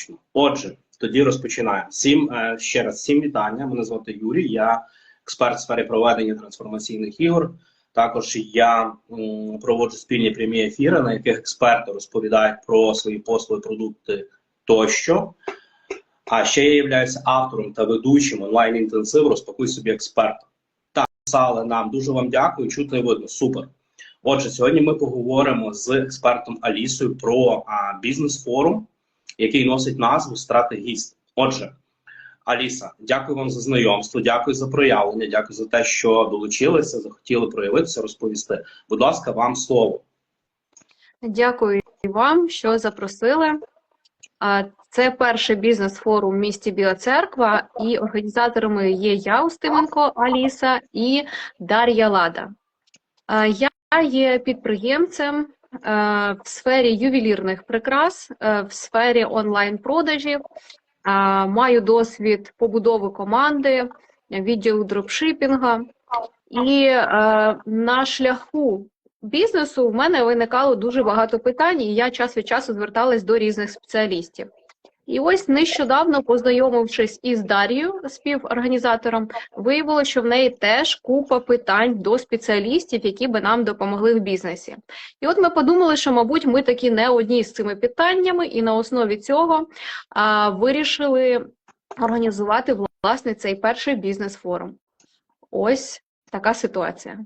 однозначно. Отже, тоді розпочинаємо. Всім е, ще раз всім вітання. Мене звати Юрій. Я експерт в сфері проведення трансформаційних ігор. Також я проводжу спільні прямі ефіри, на яких експерти розповідають про свої послуги, продукти тощо. А ще я являюся автором та ведучим онлайн-інтенсиву Розпакуй собі експерта. Так, писали нам. Дуже вам дякую. Чутно і видно. Супер. Отже, сьогодні ми поговоримо з експертом Алісою про бізнес-форум, який носить назву Стратегіст. Отже, Аліса, дякую вам за знайомство, дякую за проявлення, дякую за те, що долучилися, захотіли проявитися, розповісти. Будь ласка, вам слово. Дякую вам, що запросили. Це перший бізнес-форум в місті Біоцерква, і організаторами є я, Устименко Аліса і Дар'я Лада. Я є підприємцем в сфері ювелірних прикрас, е, в сфері онлайн-продажів. Маю досвід побудови команди, відділу дропшипінга. І е, на шляху бізнесу в мене виникало дуже багато питань, і я час від часу зверталась до різних спеціалістів. І ось нещодавно, познайомившись із Дар'єю, співорганізатором, виявилося, що в неї теж купа питань до спеціалістів, які би нам допомогли в бізнесі. І от ми подумали, що, мабуть, ми такі не одні з цими питаннями, і на основі цього а, вирішили організувати власне цей перший бізнес-форум. Ось така ситуація.